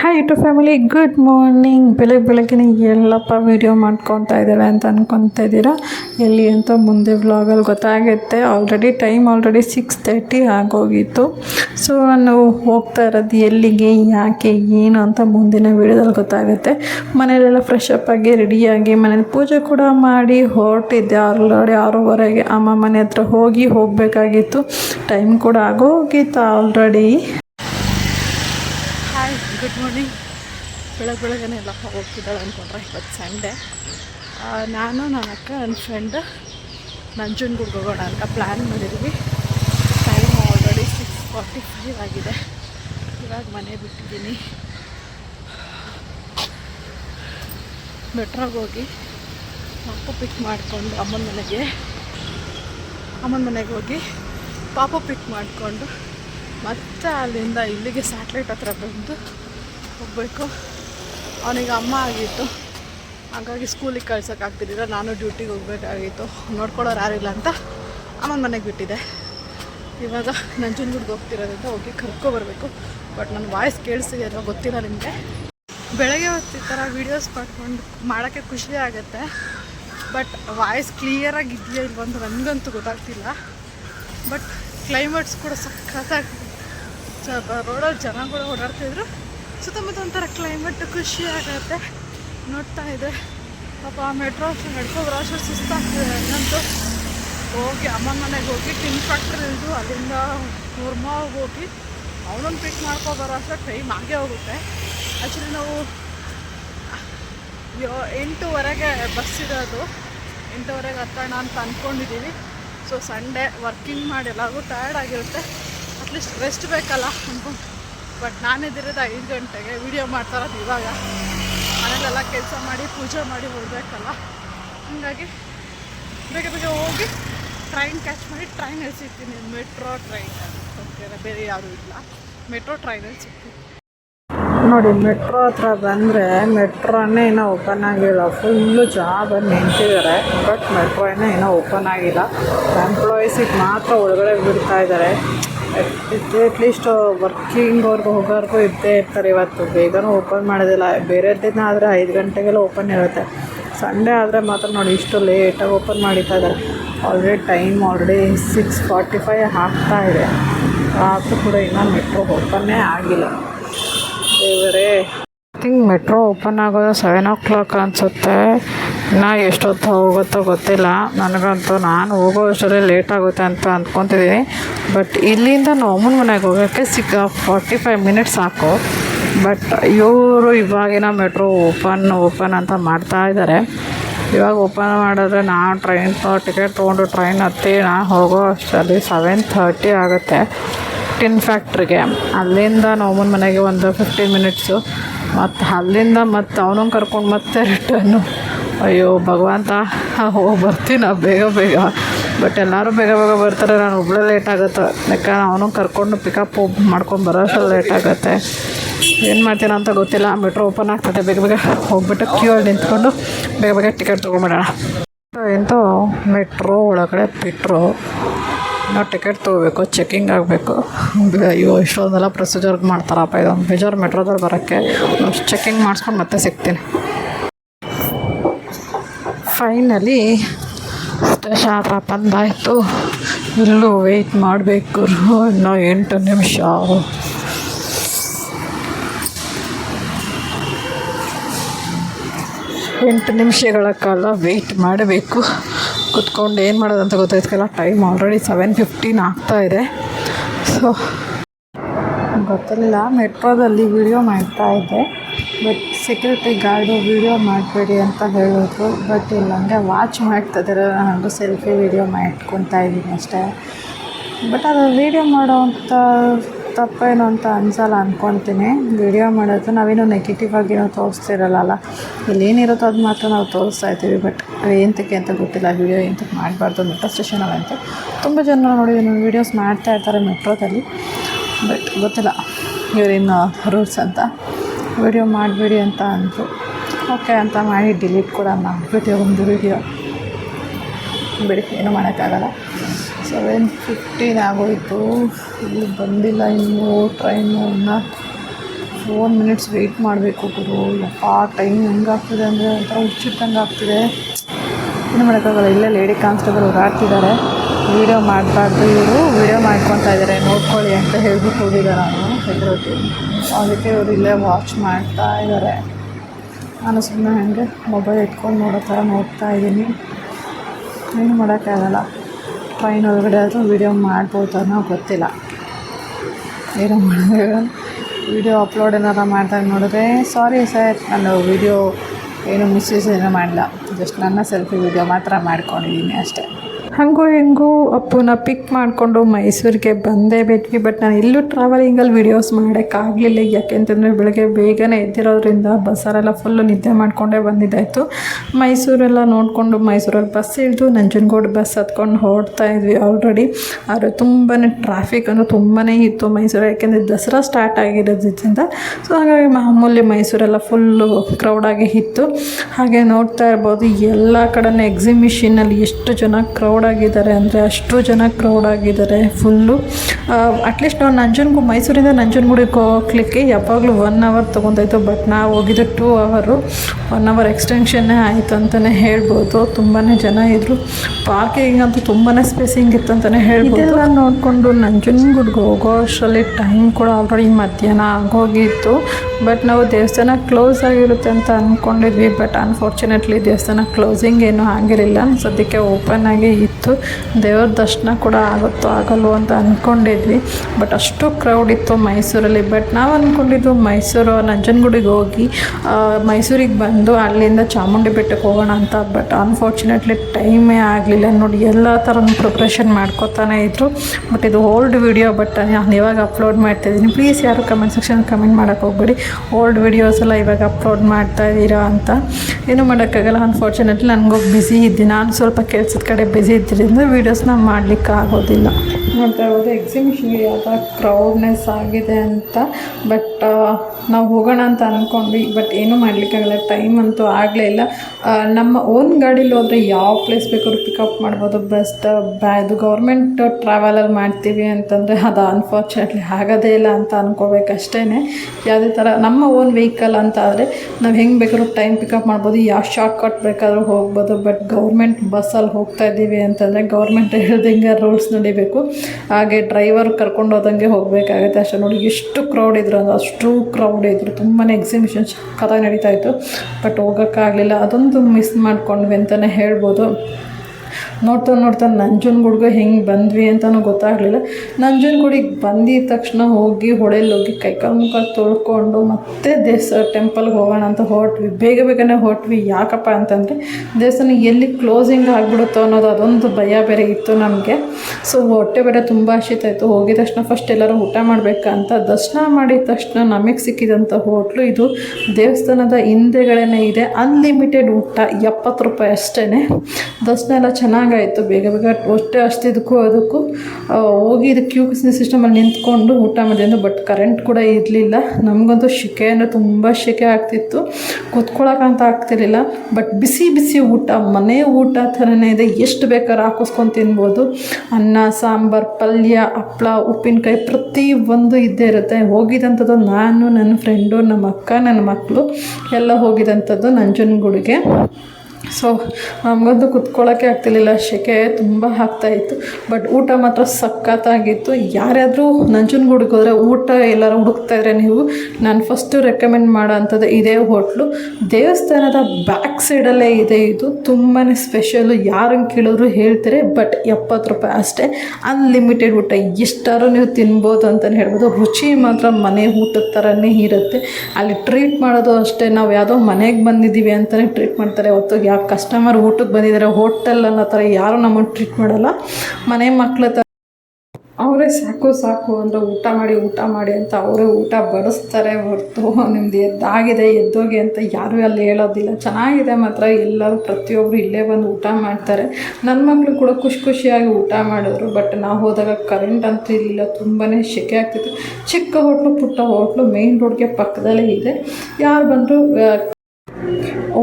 Hi to family good morning ಬೆಳಗ್ಗೆ ಬೆಳಗ್ಗೆ ಎಲ್ಲಪ್ಪ video ಮಾಡ್ಕೊತಾ ಇದ್ದಾಳೆ ಅಂತ ಅನ್ಕೊತಾ ಇದ್ದೀರಾ? ಎಲ್ಲಿ ಅಂತ ಮುಂದೆ ವ್ಲಾಗಲ್ಲಿ ಗೊತ್ತಾಗುತ್ತೆ. Already time already six thirty ಆಗೋಗಿತ್ತು. ಸೊ ನಾನು ಹೋಗ್ತಾ ಇರೋದು ಎಲ್ಲಿಗೆ, ಯಾಕೆ, ಏನು ಅಂತ ಮುಂದಿನ ವೀಡಿಯೋದಲ್ಲಿ ಗೊತ್ತಾಗುತ್ತೆ. ಮನೇಲೆಲ್ಲ ಫ್ರೆಶ್ ಅಪ್ ಆಗಿ ರೆಡಿಯಾಗಿ ಮನೇಲಿ ಪೂಜೆ ಕೂಡ ಮಾಡಿ ಹೊರಟಿದ್ದೆ. ಆಲ್ರೆಡಿ ಆರೂವರೆಗೆ ಅಮ್ಮ ಮನೆ ಹತ್ರ ಹೋಗಿ ಹೋಗಬೇಕಾಗಿತ್ತು. ಟೈಮ್ ಕೂಡ ಆಗೋಗಿತ್ತು ಆಲ್ರೆಡಿ ಮಾರ್ನಿಂಗ್ ಬೆಳಗ್ಗೆ ಬೆಳಗ್ಗೆ ಎಲ್ಲ ಹೋಗ್ತಿದ್ದಾಳೆ ಅಂದ್ಕೊಂಡ್ರೆ ಇವತ್ತು ಸಂಡೆ. ನಾನು, ನನ್ನ ಅಕ್ಕ, ನನ್ನ ಫ್ರೆಂಡ್ ನಂಜನಗೂಡ್ಗೆ ಹೋಗೋಣ ಅಂತ ಪ್ಲ್ಯಾನ್ ಮಾಡಿದ್ವಿ. Time already six forty five ಆಗಿದೆ. ಇವಾಗ ಮನೆ ಬಿಟ್ಟಿದ್ದೀನಿ. ಮೆಟ್ರೋಗೆ ಹೋಗಿ ಪಾಪ ಪಿಕ್ ಮಾಡಿಕೊಂಡು ಅಮ್ಮನ ಮನೆಗೆ. ಅಮ್ಮನ ಮನೆಗೆ ಹೋಗಿ ಪಾಪ ಪಿಕ್ ಮಾಡಿಕೊಂಡು ಮತ್ತೆ ಅಲ್ಲಿಂದ ಇಲ್ಲಿಗೆ ಸ್ಯಾಟ್ಲೈಟ್ ಹತ್ರ ಬಂದು ಹೋಗಬೇಕು. ಅವನಿಗೆ ಅಮ್ಮ ಆಗಿತ್ತು. ಹಾಗಾಗಿ ಸ್ಕೂಲಿಗೆ ಕಳ್ಸೋಕ್ಕಾಗ್ತಿದ್ದಿಲ್ಲ ನಾನು ಡ್ಯೂಟಿಗೆ ಹೋಗ್ಬೇಕಾಗಿತ್ತು. ನೋಡ್ಕೊಳ್ಳೋರು ಯಾರಿಲ್ಲ ಅಂತ ಅಮ್ಮನ ಮನೆಗೆ ಬಿಟ್ಟಿದ್ದೆ. ಇವಾಗ ನಂಜನಗೂಡ್ಗೆ ಹೋಗ್ತಿರೋದ್ರಿಂದ ಹೋಗಿ ಕರ್ಕೊಬರ್ಬೇಕು ಬಟ್ ನನ್ನ ವಾಯ್ಸ್ ಕೇಳಿಸಿದೆ ಅಥವಾ ಗೊತ್ತಿಲ್ಲ ನಿಮಗೆ. ಬೆಳಗ್ಗೆ ಹೊತ್ತು ಈ ಥರ ವೀಡಿಯೋಸ್ ಮಾಡ್ಕೊಂಡು ಮಾಡೋಕ್ಕೆ ಖುಷಿ ಆಗುತ್ತೆ. ಬಟ್ ವಾಯ್ಸ್ ಕ್ಲಿಯರಾಗಿ ಇದೆಯಾ ಅಂತ ನನಗಂತೂ ಗೊತ್ತಾಗ್ತಿಲ್ಲ. ಬಟ್ ಕ್ಲೈಮೇಟ್ಸ್ ಕೂಡ ಸಖತ್ತಾಗಿ ರೋಡಲ್ಲಿ ಜನಗಳು ಓಡಾಡ್ತಿದ್ರು ಸುತ್ತಮುತ್ತ ಒಂಥರ ಕ್ಲೈಮೇಟ್ ಖುಷಿ ಆಗುತ್ತೆ. ನೋಡ್ತಾ ಇದೆ. ಪಾಪ ಮೆಟ್ರೋ ಮೆಟ್ರೋ ರಾಶ್ ಸುಸ್ತಾಗ್ತದೆ ನನಗಂತೂ ಹೋಗಿ ಅಮ್ಮನ ಮನೆಗೆ ಹೋಗಿ ಟಿನ್ ಫ್ಯಾಕ್ಟ್ರಿ ಇಲ್ದು, ಅಲ್ಲಿಂದ ಮೂರ್ಮಾವ್ ಹೋಗಿ ಅವನನ್ನು ಪಿಕ್ ಮಾಡ್ಕೊ ಬರೋ ಟೈಮ್ ಆಗೇ ಹೋಗುತ್ತೆ. ಆ್ಯಕ್ಚುಲಿ ನಾವು ಎಂಟೂವರೆಗೆ ಬಸ್ ಇರೋದು ಎಂಟೂವರೆಗೆ ಹತ್ತೋಣ ಅಂತ ಅಂದ್ಕೊಂಡಿದ್ದೀವಿ ಸೊ ಸಂಡೇ ವರ್ಕಿಂಗ್ ಮಾಡಿ ಎಲ್ಲರಿಗೂ ಟಯರ್ಡ್ ಆಗಿರುತ್ತೆ. ಅಟ್ಲೀಸ್ಟ್ ರೆಸ್ಟ್ ಬೇಕಲ್ಲ. ಅಂದ್ಕೊಂಡು ಬಟ್ ನಾನಿದ್ದಿರೋದು ಐದು ಗಂಟೆಗೆ ವಿಡಿಯೋ ಮಾಡ್ತಾ ಇರೋದು ಇವಾಗ. ಮನೇಲೆಲ್ಲ ಕೆಲಸ ಮಾಡಿ, ಪೂಜೆ ಮಾಡಿ ಹೋಗಬೇಕಲ್ಲ. ಹಾಗಾಗಿ ಬೇಗ ಬೇಗ ಹೋಗಿ ಟ್ರೈನ್ ಕ್ಯಾಚ್ ಮಾಡಿ ಟ್ರೈನಲ್ಲಿ ಸಿಗ್ತೀನಿ. ಮೆಟ್ರೋ ಟ್ರೈನ್ ಅಂತ ಬೇರೆ ಯಾರೂ ಇಲ್ಲ. ಮೆಟ್ರೋ ಟ್ರೈನಲ್ಲಿ ಸಿಗ್ತೀನಿ. ನೋಡಿ ಮೆಟ್ರೋ ಹತ್ರ ಬಂದರೆ ಮೆಟ್ರೋನೇ ಇನ್ನೂ ಓಪನ್ ಆಗಿಲ್ಲ. ಫುಲ್ಲು ಜಾಬ್ ನಿಂತಿದ್ದಾರೆ. ಬಟ್ ಮೆಟ್ರೋ ಇನ್ನೂ ಇನ್ನೂ ಓಪನ್ ಆಗಿಲ್ಲ ಎಂಪ್ಲಾಯೀಸಿಗೆ ಮಾತ್ರ ಒಳಗಡೆ ಬಿಡ್ತಾ ಇದ್ದಾರೆ. ಅಟ್ಲೀಸ್ಟ್ ವರ್ಕಿಂಗ್ ಅವ್ರಿಗೆ ಹೋಗೋರ್ಗೂ ಇದ್ದೇ ಇರ್ತಾರೆ ಇವತ್ತು. ಬೇಗನೂ ಓಪನ್ ಮಾಡೋದಿಲ್ಲ. ಬೇರೆ ದಿನ ಆದರೆ ಐದು ಗಂಟೆಗೆಲ್ಲ ಓಪನ್ ಇರುತ್ತೆ. ಸಂಡೇ ಆದರೆ ಮಾತ್ರ ನೋಡಿ ಇಷ್ಟು ಲೇಟಾಗಿ ಓಪನ್ ಮಾಡಿತಾ ಇದ್ದಾರೆ. Already time already six forty five ಆಗ್ತಾ ಇದೆ. ಆದರೂ ಕೂಡ ಇನ್ನೂ ಮೆಟ್ರೋ ಓಪನ್ನೇ ಆಗಿಲ್ಲ. ದೇವರೇ. ಥಿಂಕ್ ಮೆಟ್ರೋ ಓಪನ್ ಆಗೋದು ಸೆವೆನ್ ಓ ಕ್ಲಾಕ್ ಅನಿಸುತ್ತೆ. ಇನ್ನು ಎಷ್ಟೊತ್ತು ಹೋಗುತ್ತೋ ಗೊತ್ತಿಲ್ಲ. ನನಗಂತೂ ನಾನು ಹೋಗೋ ಅಷ್ಟರಲ್ಲಿ ಲೇಟ್ ಆಗುತ್ತೆ ಅಂತ ಅಂದ್ಕೊತಿದ್ದೀನಿ ಬಟ್ ಇಲ್ಲಿಂದ ನಾವು ಅಮ್ಮನ ಮನೆಗೆ ಹೋಗೋಕ್ಕೆ ಸಿಕ್ಕ ಫಾರ್ಟಿ ಫೈವ್ ಮಿನಿಟ್ಸ್ ಸಾಕು. ಬಟ್ ಇವರು ಇವಾಗಿನ ಮೆಟ್ರೋ ಓಪನ್ ಓಪನ್ ಅಂತ ಮಾಡ್ತಾ ಇದ್ದಾರೆ. ಇವಾಗ ಓಪನ್ ಮಾಡಿದ್ರೆ ನಾನು ಟ್ರೈನ್ ಟಿಕೆಟ್ ತೊಗೊಂಡು ಟ್ರೈನ್ ಹತ್ತಿ ನಾನು ಹೋಗೋ ಅಷ್ಟರಲ್ಲಿ ಸೆವೆನ್ ಥರ್ಟಿ ಆಗುತ್ತೆ ಟಿನ್ ಫ್ಯಾಕ್ಟ್ರಿಗೆ ಅಲ್ಲಿಂದ ನಮ್ಮ ಮನೆಗೆ ಒಂದು ಫಿಫ್ಟೀನ್ ಮಿನಿಟ್ಸು ಮತ್ತು ಅಲ್ಲಿಂದ ಮತ್ತು ಅವನನ್ನು ಕರ್ಕೊಂಡು ಮತ್ತೆ ರಿಟರ್ನು ಅಯ್ಯೋ, ಭಗವಂತ ಹೋಗಿ ಬರ್ತೀನ, ಬೇಗ ಬೇಗ. ಬಟ್ ಎಲ್ಲರೂ ಬೇಗ ಬೇಗ ಬರ್ತಾರೆ, ನಾನು ಒಬ್ಬಳೇ ಲೇಟ್ ಆಗುತ್ತೆ. ಯಾಕಂದ್ರೆ ಅವನು ಕರ್ಕೊಂಡು ಪಿಕಪ್ ಮಾಡ್ಕೊಂಡು ಬರೋ ಲೇಟ್ ಆಗುತ್ತೆ. ಏನು ಮಾಡ್ತೀನ ಅಂತ ಗೊತ್ತಿಲ್ಲ ಮೆಟ್ರೋ ಓಪನ್ ಆಗ್ತದೆ, ಬೇಗ ಬೇಗ ಹೋಗ್ಬಿಟ್ಟು ಕ್ಯೂ ಅಲ್ಲಿ ನಿಂತ್ಕೊಂಡು ಬೇಗ ಬೇಗ ಟಿಕೆಟ್ ತೊಗೊಂಬಿಡೋಣ ಎಂತೋ ಮೆಟ್ರೋ ಒಳಗಡೆ ಬಿಟ್ರು ನಾವು ಟಿಕೆಟ್ ತೊಗೋಬೇಕು ಚೆಕಿಂಗ್ ಆಗಬೇಕು. ಅಯ್ಯೋ, ಇಷ್ಟೊಂದೆಲ್ಲ ಪ್ರೊಸೀಜರ್ಗೆ ಮಾಡ್ತಾರಪ್ಪ, ಇದೊಂದು ಬೇಜಾರು ಮೆಟ್ರೋದಲ್ಲಿ ಬರೋಕ್ಕೆ. ಚೆಕಿಂಗ್ ಮಾಡಿಸ್ಕೊಂಡು ಮತ್ತೆ ಸಿಗ್ತೀನಿ. ಫೈನಲಿ ಸ್ಟೇಷನ್ ಹತ್ರ ಬಂದಾಯಿತು ಇಲ್ಲೂ ವೆಯ್ಟ್ ಮಾಡಬೇಕು. ಇನ್ನೂ ಎಂಟು ನಿಮಿಷ. ಎಂಟು ನಿಮಿಷಗಳ ಕಾಲ ವೆಯ್ಟ್ ಮಾಡಬೇಕು. ಕುತ್ಕೊಂಡು ಏನು ಮಾಡೋದು ಅಂತ ಗೊತ್ತಾಯ್ತಲ್ಲ ಟೈಮ್ ಆಲ್ರೆಡಿ ಸೆವೆನ್ ಫಿಫ್ಟೀನ್ ಆಗ್ತಾ ಇದೆ. ಸೊ ಗೊತ್ತಿಲ್ಲ. ಮೆಟ್ರೋದಲ್ಲಿ ವಿಡಿಯೋ ಮಾಡ್ತಾ ಇದ್ದೆ. ಬಟ್ ಸೆಕ್ಯೂರಿಟಿ ಗಾರ್ಡು ವೀಡಿಯೋ ಮಾಡಬೇಡಿ ಅಂತ ಹೇಳಿದ್ರು. ಬಟ್ ಇಲ್ಲಾಂದರೆ ವಾಚ್ ಮಾಡ್ತಿದ್ದಾರೆ ನಾನು ಸೆಲ್ಫಿ ವೀಡಿಯೋ ಮಾಡ್ಕೊತಾ ಇದ್ದೀನಿ ಅಷ್ಟೇ. ಬಟ್ ಅದು ವೀಡಿಯೋ ಮಾಡೋವಂಥ ತಪ್ಪೇನು ಅಂತ ಅನ್ಸಲ್ಲ ಅಂದ್ಕೊತೀನಿ ವೀಡಿಯೋ ಮಾಡೋದು ನಾವೇನು ನೆಗೆಟಿವ್ ಆಗಿ ತೋರಿಸ್ತಿರಲ್ಲ ಇಲ್ಲಿ ಏನಿರುತ್ತೋ ಅದು ಮಾತ್ರ ನಾವು ತೋರಿಸ್ತಾ ಇದ್ದೀವಿ. ಬಟ್ ಏನಕ್ಕೆ ಅಂತ ಗೊತ್ತಿಲ್ಲ. ವೀಡಿಯೋ ಎಂತಕ್ಕೆ ಮಾಡಬಾರ್ದು? ಮೆಟ್ರೋ ಸ್ಟೇಷನಲ್ಲಿ ಅಂತ. ತುಂಬ ಜನ ನೋಡಿದ್ದೀನಿ ವೀಡಿಯೋಸ್ ಮಾಡ್ತಾ ಇರ್ತಾರೆ ಮೆಟ್ರೋದಲ್ಲಿ. ಬಟ್ ಗೊತ್ತಿಲ್ಲ. ಇವರಿನ್ನು ರೂಲ್ಸ್ ಅಂತ. ವಿಡಿಯೋ ಮಾಡಬೇಡಿ ಅಂತ ಅಂದರು. ಓಕೆ ಅಂತ ಮಾಡಿ ಡಿಲೀಟ್ ಕೂಡ ಮಾಡಿಬಿಟ್ಟೆ ಒಂದು ವಿಡಿಯೋ. ಬಿಡಿ, ಏನೂ ಮಾಡೋಕ್ಕಾಗಲ್ಲ. ಸೆವೆನ್ ಫಿಫ್ಟೀನ್ ಆಗೋಯಿತು. ಇಲ್ಲಿ ಬಂದಿಲ್ಲ ಇನ್ನೂ ಟ್ರೈನು ಇನ್ನು ಫೋರ್ ಮಿನಿಟ್ಸ್ ವೆಯ್ಟ್ ಮಾಡಬೇಕು ಗುರು. ಯಪ್ಪ ಟೈಮ್ ಹೆಂಗಾಗ್ತಿದೆ ಅಂದರೆ ಒಂಥರ ಹುಚ್ಚಿಟ್ಟಂಗೆ ಆಗ್ತಿದೆ. ಏನು ಮಾಡೋಕ್ಕಾಗಲ್ಲ, ಇಲ್ಲೇ ಲೇಡಿ ಕಾನ್ಸ್ಟೇಬಲ್ ಓಡಾಡ್ತಿದ್ದಾರೆ. ವೀಡಿಯೋ ಮಾಡಬಾರ್ದು ಇವರು. ವೀಡಿಯೋ ಮಾಡ್ಕೊತಾ ಇದ್ದಾರೆ. ನೋಡ್ಕೊಳ್ಳಿ ಅಂತ ಹೇಳ್ಬಿಟ್ಟು ಹೋಗಿದ್ದಾರೆ ನಾನು. ಸೆಕ್ಯೂರಿಟಿ ಅದಕ್ಕೆ ಇವರು ಇಲ್ಲೇ ವಾಚ್ ಮಾಡ್ತಾ ಇದ್ದಾರೆ ನಾನು ಸುಮ್ಮನೆ ಹಾಗೆ ಮೊಬೈಲ್ ಇಟ್ಕೊಂಡು ನೋಡೋ ಥರ ನೋಡ್ತಾ ಇದ್ದೀನಿ. ಏನು ಮಾಡೋಕ್ಕಾಗಲ್ಲ. ಟ್ರೈನ್ ಒಳಗಡೆ ಆದರೂ ವೀಡಿಯೋ ಮಾಡ್ಬೋದು ಅನ್ನೋ ಗೊತ್ತಿಲ್ಲ. ಏನೋ ಮಾಡೋದು. ವೀಡಿಯೋ ಅಪ್ಲೋಡ್ ಏನಾರು ಮಾಡಿದಾಗ ನೋಡಿದ್ರೆ ಸಾರಿ ಸರ್ ನಾನು ವೀಡಿಯೋ ಏನು ಮಿಸ್ಯೂಸ್ ಏನೂ ಮಾಡಿಲ್ಲ ಜಸ್ಟ್ ನನ್ನ ಸೆಲ್ಫಿ ವೀಡಿಯೋ ಮಾತ್ರ ಮಾಡ್ಕೊಂಡಿದ್ದೀನಿ ಅಷ್ಟೇ. ಹಾಗೂ ಹೆಂಗೂ ಅಪ್ಪನ ಪಿಕ್ ಮಾಡಿಕೊಂಡು ಮೈಸೂರಿಗೆ ಬಂದೇ ಬಿಟ್ವಿ ಬಟ್ ನಾನು ಇಲ್ಲೂ ಟ್ರಾವೆಲಿಂಗಲ್ಲಿ ವೀಡಿಯೋಸ್ ಮಾಡೋಕ್ಕಾಗಲಿಲ್ಲ ಯಾಕೆಂತಂದರೆ ಬೆಳಗ್ಗೆ ಬೇಗನೆ ಎದ್ದಿರೋದ್ರಿಂದ ಬಸ್ಸಾರೆಲ್ಲ ಫುಲ್ಲು ನಿದ್ದೆ ಮಾಡಿಕೊಂಡೇ ಬಂದಿದ್ದಾಯಿತು. ಮೈಸೂರೆಲ್ಲ ನೋಡಿಕೊಂಡು ಮೈಸೂರಲ್ಲಿ ಬಸ್ ಇಳಿದು ನಂಜನಗೂಡು ಬಸ್ ಹತ್ಕೊಂಡು ಹೊರಡ್ತಾ ಇದ್ವಿ ಆಲ್ರೆಡಿ ಆದರೆ ತುಂಬಾ ಟ್ರಾಫಿಕ್ ಅಂದರೆ ತುಂಬಾ ಇತ್ತು ಮೈಸೂರು, ಯಾಕೆಂದರೆ ದಸರಾ ಸ್ಟಾರ್ಟ್ ಆಗಿರೋದ್ರಿಂದ. ಸೊ ಹಾಗಾಗಿ ಮಾಮೂಲಿ ಮೈಸೂರೆಲ್ಲ ಫುಲ್ಲು ಕ್ರೌಡಾಗಿ ಇತ್ತು. ಹಾಗೆ ನೋಡ್ತಾ ಇರ್ಬೋದು, ಎಲ್ಲ ಕಡೆನೂ ಎಕ್ಸಿಬಿಷನಲ್ಲಿ ಎಷ್ಟು ಜನ ಕ್ರೌಡ್ ಆಗಿದ್ದಾರೆ ಅಂದರೆ ಅಷ್ಟು ಜನ ಕ್ರೌಡ್ ಆಗಿದ್ದಾರೆ ಫುಲ್ಲು ಅಟ್ಲೀಸ್ಟ್ ನಾವು ನಂಜನಗೂಡು ಮೈಸೂರಿಂದ ನಂಜನಗೂಡಿಗೆ ಹೋಗ್ಲಿಕ್ಕೆ ಯಾವಾಗಲೂ ಒನ್ ಅವರ್ ತೊಗೊಂಡಾಯ್ತು ಬಟ್ ನಾವು ಹೋಗಿದ್ದು ಟೂ ಅವರು ಒನ್ ಅವರ್ ಎಕ್ಸ್ಟೆನ್ಷನ್ನೇ ಆಯಿತು ಅಂತಲೇ ಹೇಳ್ಬೋದು. ತುಂಬಾ ಜನ ಇದ್ದರು ಪಾರ್ಕಿಂಗ್ ಅಂತೂ ತುಂಬಾ ಸ್ಪೇಸಿಂಗ್ ಇತ್ತು ಅಂತಲೇ ಹೇಳ್ಬೋದು. ನೋಡಿಕೊಂಡು ನಂಜನಗೂಡಿಗೆ ಹೋಗೋ ಅಷ್ಟರಲ್ಲಿ ಟೈಮ್ ಕೂಡ ಆಲ್ರೆಡಿ ಮಧ್ಯಾಹ್ನ ಆಗೋಗಿತ್ತು. ಬಟ್ ನಾವು ದೇವಸ್ಥಾನ ಕ್ಲೋಸ್ ಆಗಿರುತ್ತೆ ಅಂತ ಅಂದ್ಕೊಂಡಿದ್ವಿ ಬಟ್ ಅನ್ಫಾರ್ಚುನೇಟ್ಲಿ ದೇವಸ್ಥಾನ ಕ್ಲೋಸಿಂಗ್ ಏನೂ ಆಗಿರಲಿಲ್ಲ. ಸದ್ಯಕ್ಕೆ ಓಪನ್ ಆಗಿ ಇತ್ತು. ದೇವ್ರ ದರ್ಶನ ಕೂಡ ಆಗುತ್ತೋ ಆಗಲ್ವೋ ಅಂತ ಅಂದ್ಕೊಂಡಿದ್ವಿ ಬಟ್ ಅಷ್ಟು ಕ್ರೌಡ್ ಇತ್ತು ಮೈಸೂರಲ್ಲಿ. ಬಟ್ ನಾವು ಅಂದ್ಕೊಂಡಿದ್ದು ಮೈಸೂರು ನಂಜನಗೂಡಿಗೆ ಹೋಗಿ ಮೈಸೂರಿಗೆ ಬಂದು ಅಲ್ಲಿಂದ ಚಾಮುಂಡಿ ಬೆಟ್ಟಕ್ಕೆ ಹೋಗೋಣ ಅಂತ. ಬಟ್ ಅನ್ಫಾರ್ಚುನೇಟ್ಲಿ ಟೈಮೇ ಆಗಲಿಲ್ಲ. ನೋಡಿ, ಎಲ್ಲ ಥರನೂ ಪ್ರಿಪ್ರೇಷನ್ ಮಾಡ್ಕೋತಾನೆ ಇದ್ದರು ಬಟ್ ಇದು ಓಲ್ಡ್ ವಿಡಿಯೋ ಬಟ್ ನಾನು ಇವಾಗ ಅಪ್ಲೋಡ್ ಮಾಡ್ತಾಯಿದ್ದೀನಿ ಪ್ಲೀಸ್ ಯಾರು ಕಮೆಂಟ್ ಸೆಕ್ಷನ್ ಕಮೆಂಟ್ ಮಾಡೋಕ್ಕೆ ಹೋಗ್ಬೇಡಿ. ಓಲ್ಡ್ ವಿಡಿಯೋಸ್ ಎಲ್ಲ ಇವಾಗ ಅಪ್ಲೋಡ್ ಮಾಡ್ತಾ ಇದ್ದೀರಾ ಅಂತ. ಏನು ಮಾಡೋಕ್ಕಾಗಲ್ಲ. ಅನ್ಫಾರ್ಚುನೇಟ್ಲಿ ನನಗೂ ಬ್ಯುಸಿ ಇದ್ದೀನಿ ನಾನು ಸ್ವಲ್ಪ ಕೆಲಸದ ಕಡೆ ಬ್ಯುಸಿ ಇದ್ದರಿಂದ ವೀಡಿಯೋಸ್ನ ಮಾಡಲಿಕ್ಕೆ ಆಗೋದಿಲ್ಲ. ನೋಡ್ತಾ ಇರ್ಬೋದು ಎಕ್ಸಿಬಿಷನ್ಗೆ ಯಾವ ಥರ ಕ್ರೌಡ್ನೆಸ್ ಆಗಿದೆ ಅಂತ ಬಟ್ ನಾವು ಹೋಗೋಣ ಅಂತ ಅಂದ್ಕೊಂಡ್ವಿ ಬಟ್ ಏನೂ ಮಾಡಲಿಕ್ಕಾಗಲ್ಲ ಟೈಮ್ ಅಂತೂ ಆಗಲೇ ಇಲ್ಲ. ನಮ್ಮ ಓನ್ ಗಾಡೀಲಿ ಹೋದರೆ ಯಾವ ಪ್ಲೇಸ್ ಬೇಕಾದ್ರೂ ಪಿಕಪ್ ಮಾಡ್ಬೋದು. ಬೆಸ್ಟ್ ಬ್ಯಾ ಇದು ಗೌರ್ಮೆಂಟ್ ಟ್ರಾವೆಲಲ್ಲಿ ಮಾಡ್ತೀವಿ ಅಂತಂದರೆ ಅದು ಅನ್ಫಾರ್ಚುನೇಟ್ಲಿ ಆಗೋದೇ ಇಲ್ಲ ಅಂತ ಅಂದ್ಕೋಬೇಕಷ್ಟೇ ಯಾವುದೇ ಥರ ನಮ್ಮ ಓನ್ ವೆಹಿಕಲ್ ಅಂತ ಆದರೆ ನಾವು ಹೆಂಗೆ ಬೇಕಾದ್ರೂ ಟೈಮ್ ಪಿಕಪ್ ಮಾಡ್ಬೋದು. ಯಾವ ಶಾರ್ಟ್ ಕಟ್ ಬೇಕಾದ್ರೂ ಹೋಗ್ಬೋದು. ಬಟ್ ಗೌರ್ಮೆಂಟ್ ಬಸ್ಸಲ್ಲಿ ಹೋಗ್ತಾ ಇದ್ದೀವಿ ಅಂತಂದರೆ ಗೌರ್ಮೆಂಟ್ ಹೇಳ್ದಂಗೆ ರೂಲ್ಸ್ ನಡಿಬೇಕು. ಹಾಗೆ ಡ್ರೈವರ್ ಕರ್ಕೊಂಡು ಹೋದಂಗೆ ಹೋಗಬೇಕಾಗುತ್ತೆ. ಅಷ್ಟೇ ನೋಡಿ ಎಷ್ಟು ಕ್ರೌಡ್ ಇದ್ರು ಅಂದ್ರೆ ಅಷ್ಟು ಕ್ರೌಡ್ ಇದ್ರು. ತುಂಬಾ ಎಕ್ಸಿಬಿಷನ್ ಕಥೆ ನಡೀತಾ ಇತ್ತು. ಬಟ್ ಹೋಗೋಕ್ಕಾಗಲಿಲ್ಲ. ಅದೊಂದು ಮಿಸ್ ಮಾಡ್ಕೊಂಡ್ವಿ ಅಂತಲೇ ಹೇಳ್ಬೋದು. ನೋಡ್ತಾ ನೋಡ್ತಾ ನಂಜನಗೂಡ್ಗೆ ಹೆಂಗೆ ಬಂದ್ವಿ ಅಂತಲೂ ಗೊತ್ತಾಗಲಿಲ್ಲ. ನಂಜನಗೂಡಿಗೆ ಬಂದಿದ ತಕ್ಷಣ ಹೋಗಿ ಹೊಳೆಯಲ್ಲಿ ಹೋಗಿ ಕೈಕಾಲು ಮುಖ ತೊಳ್ಕೊಂಡು ಮತ್ತೆ ದೇವಸ್ಥಾನ ಟೆಂಪಲ್ಗೆ ಹೋಗೋಣ ಅಂತ ಹೊರಟ್ವಿ. ಬೇಗ ಬೇಗನೆ ಹೊರಟ್ವಿ. ಯಾಕಪ್ಪ ಅಂತಂದರೆ ದೇವಸ್ಥಾನ ಎಲ್ಲಿ ಕ್ಲೋಸಿಂಗ್ ಆಗಿಬಿಡುತ್ತೋ ಅನ್ನೋದು ಅದೊಂದು ಭಯ ಬೇರೆ ಇತ್ತು ನಮಗೆ. ಸೊ ಹೊಟ್ಟೆ ಬೇರೆ ತುಂಬ ಇತ್ತು. ಹೋಗಿದ ತಕ್ಷಣ ಫಸ್ಟ್ ಎಲ್ಲರೂ ಊಟ ಮಾಡಬೇಕಂತ ದರ್ಶನ ಮಾಡಿದ ತಕ್ಷಣ ನಮಗೆ ಸಿಕ್ಕಿದಂಥ ಹೋಟ್ಲು ಇದು. ದೇವಸ್ಥಾನದ ಹಿಂದೆಗಳೇನೆ ಇದೆ. ಅನ್ಲಿಮಿಟೆಡ್ ಊಟ ಎಪ್ಪತ್ತು ರೂಪಾಯಿ ಅಷ್ಟೇ ದರ್ಶನ ಎಲ್ಲ ಚೆನ್ನಾಗಾಯಿತು. ಬೇಗ ಬೇಗ ಅಷ್ಟೇ ಅಷ್ಟಿದ್ದಕ್ಕೂ ಅದಕ್ಕೂ. ಹೋಗಿ ಇದು ಕ್ಯೂ ಸಿಸ್ಟಮಲ್ಲಿ ನಿಂತ್ಕೊಂಡು ಊಟ ಮಾಡಿದ್ದು ಬಟ್ ಕರೆಂಟ್ ಕೂಡ ಇರಲಿಲ್ಲ. ನಮಗಂತೂ ಶೆಕೆ ಅಂದರೆ ತುಂಬ ಶೆಕೆ ಆಗ್ತಿತ್ತು. ಕೂತ್ಕೊಳ್ಳೋಕ್ಕಂತ ಆಗ್ತಿರಲಿಲ್ಲ. ಬಟ್ ಬಿಸಿ ಬಿಸಿ ಊಟ, ಮನೆ ಊಟ ಥರನೇ ಇದೆ. ಎಷ್ಟು ಬೇಕಾದ್ರೂ ಹಾಕಿಸ್ಕೊಂಡು ತಿನ್ಬೋದು. ಅನ್ನ, ಸಾಂಬಾರು, ಪಲ್ಯ, ಹಪ್ಳ, ಉಪ್ಪಿನಕಾಯಿ ಪ್ರತಿ ಒಂದು ಇದ್ದೇ ಇರುತ್ತೆ. ಹೋಗಿದಂಥದ್ದು ನಾನು, ನನ್ನ ಫ್ರೆಂಡು ನಮ್ಮ ಅಕ್ಕ, ನನ್ನ ಮಕ್ಕಳು ಎಲ್ಲ ಹೋಗಿದಂಥದ್ದು ನಂಜನಗೂಡಿಗೆ. ಸೊ ನಮಗಂತೂ ಕುತ್ಕೊಳ್ಳೋಕ್ಕೆ ಆಗ್ತಿರ್ಲಿಲ್ಲ. ಸೆಕೆ ತುಂಬ ಆಗ್ತಾಯಿತ್ತು ಬಟ್ ಊಟ ಮಾತ್ರ ಸಖತ್ತಾಗಿತ್ತು. ಯಾರಾದರೂ ನಂಜನಗೂಡಿಗೆ ಹೋದರೆ ಊಟ ಎಲ್ಲರೂ ಹುಡುಕ್ತಾ ಇದ್ರೆ ನೀವು, ನಾನು ಫಸ್ಟು ರೆಕಮೆಂಡ್ ಮಾಡೋ ಅಂಥದ್ದು ಇದೇ ಹೋಟ್ಲು. ದೇವಸ್ಥಾನದ ಬ್ಯಾಕ್ ಸೈಡಲ್ಲೇ ಇದೆ ಇದು. ತುಂಬಾ ಸ್ಪೆಷಲು ಯಾರನ್ನು ಕೇಳಿದ್ರು ಹೇಳ್ತಾರೆ ಬಟ್ ಎಪ್ಪತ್ತು ರೂಪಾಯಿ ಅಷ್ಟೇ. ಅನ್ಲಿಮಿಟೆಡ್ ಊಟ. ಎಷ್ಟಾದ್ರೂ ನೀವು ತಿನ್ಬೋದು ಅಂತಲೇ ಹೇಳ್ಬೋದು. ರುಚಿ ಮಾತ್ರ ಮನೆ ಊಟದ ಥರನೇ ಇರುತ್ತೆ. ಅಲ್ಲಿ ಟ್ರೀಟ್ ಮಾಡೋದು ಅಷ್ಟೇ. ನಾವು ಯಾವುದೋ ಮನೆಗೆ ಬಂದಿದ್ದೀವಿ ಅಂತಲೇ ಟ್ರೀಟ್ ಮಾಡ್ತಾರೆ. ಹೊತ್ತು ಯಾವ ಕಸ್ಟಮರ್ ಊಟಕ್ಕೆ ಬಂದಿದ್ದಾರೆ ಹೋಟೆಲ್ ಅನ್ನೋ ಥರ ಯಾರು ನಮ್ಮನ್ನು ಟ್ರೀಟ್ ಮಾಡಲ್ಲ. ಮನೆ ಮಕ್ಕಳ ಥರ ಅವರೇ ಸಾಕು ಸಾಕು ಅಂದರೆ ಊಟ ಮಾಡಿ ಊಟ ಮಾಡಿ ಅಂತ ಅವರೇ ಊಟ ಬಡಿಸ್ತಾರೆ ಹೊರತು ನಿಮ್ದು ಎದ್ದಾಗಿದೆ, ಎದ್ದೋಗಿ ಅಂತ ಯಾರೂ ಅಲ್ಲಿ ಹೇಳೋದಿಲ್ಲ. ಚೆನ್ನಾಗಿದೆ ಮಾತ್ರ, ಎಲ್ಲರೂ ಪ್ರತಿಯೊಬ್ಬರು ಇಲ್ಲೇ ಬಂದು ಊಟ ಮಾಡ್ತಾರೆ. ನನ್ನ ಮಕ್ಕಳು ಕೂಡ ಖುಷಿ ಖುಷಿಯಾಗಿ ಊಟ ಮಾಡಿದ್ರು ಬಟ್ ನಾವು ಹೋದಾಗ ಕರೆಂಟ್ ಅಂತ ಇರಲಿಲ್ಲ ತುಂಬಾ ಸೆಕೆ ಆಗ್ತಿತ್ತು. ಚಿಕ್ಕ ಹೋಟ್ಲು, ಪುಟ್ಟ ಹೋಟ್ಲು ಮೇನ್ ರೋಡ್ಗೆ ಪಕ್ಕದಲ್ಲೇ ಇದೆ. ಯಾರು ಬಂದರೂ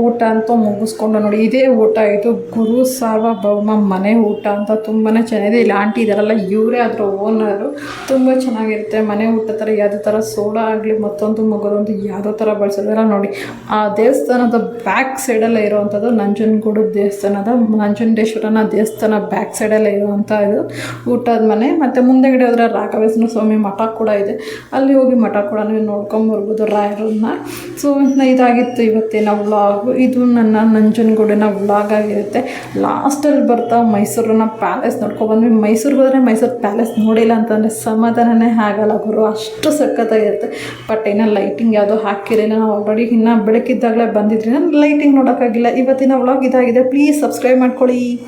ಊಟ ಅಂತ ಮುಗಿಸ್ಕೊಂಡು ನೋಡಿ, ಇದೇ ಊಟ ಇದು ಗುರು ಸಾರ್ವಭೌಮ ಮನೆ ಊಟ ಅಂತ ತುಂಬಾ ಚೆನ್ನಾಗಿದೆ. ಇಲ್ಲಿ ಆಂಟಿ ಇದಾರಲ್ಲ ಇವರೇ ಅದರ ಓನರು ತುಂಬ ಚೆನ್ನಾಗಿರುತ್ತೆ ಮನೆ ಊಟ ಥರ, ಯಾವುದೇ ಥರ ಸೋಡಾ ಆಗಲಿ, ಮತ್ತೊಂದು ಮಗದೊಂದು ಯಾವುದೋ ಥರ ಬಳಸೋದಿಲ್ಲ ನೋಡಿ. ಆ ದೇವಸ್ಥಾನದ ಬ್ಯಾಕ್ ಸೈಡಲ್ಲೇ ಇರುವಂಥದ್ದು ನಂಜನಗೂಡು ದೇವಸ್ಥಾನದ ನಂಜುಂಡೇಶ್ವರನ ದೇವಸ್ಥಾನ ಬ್ಯಾಕ್ ಸೈಡಲ್ಲೇ ಇರುವಂಥ ಇದು ಊಟದ ಮನೆ. ಮತ್ತು ಮುಂದೆಗಡೆ ಹೋದರೆ ರಾಘವೇಶ್ವರ ಸ್ವಾಮಿ ಮಠ ಕೂಡ ಇದೆ. ಅಲ್ಲಿ ಹೋಗಿ ಮಠ ಕೂಡ ನೀವು ನೋಡ್ಕೊಂಬರ್ಬೋದು ರಾಯರನ್ನ. ಸೊ ಇದಾಗಿತ್ತು ಇವತ್ತಿನ ವ್ಲಾಗು ಇದು ನನ್ನ ನಂಜನಗೂಡಿನ ವ್ಲಾಗ್ ಆಗಿರುತ್ತೆ. ಲಾಸ್ಟಲ್ಲಿ ಬರ್ತಾ ಮೈಸೂರನ್ನ ಪ್ಯಾಲೇಸ್ ನೋಡ್ಕೊಬಂದ್ವಿ ಮೈಸೂರಿಗೆ ಹೋದರೆ ಮೈಸೂರು ಪ್ಯಾಲೇಸ್ ನೋಡಿಲ್ಲ ಅಂತಂದರೆ ಸಮಾಧಾನನೇ ಆಗಲ್ಲ ಗುರು. ಅಷ್ಟು ಸಖತ್ತಾಗಿರುತ್ತೆ. ಬಟ್ ಏನೋ ಲೈಟಿಂಗ್ ಯಾವುದೋ ಹಾಕಿರಲಿಲ್ಲ. ನಾವು ಆಲ್ರೆಡಿ ಇನ್ನು ಬೆಳಕಿದ್ದಾಗಲೇ ಬಂದಿದ್ರಿ ನಾನು ಲೈಟಿಂಗ್ ನೋಡೋಕ್ಕಾಗಿಲ್ಲ. ಇವತ್ತಿನ ವ್ಲಾಗ್ ಇದಾಗಿದೆ. ಪ್ಲೀಸ್ ಸಬ್ಸ್ಕ್ರೈಬ್ ಮಾಡ್ಕೊಳ್ಳಿ.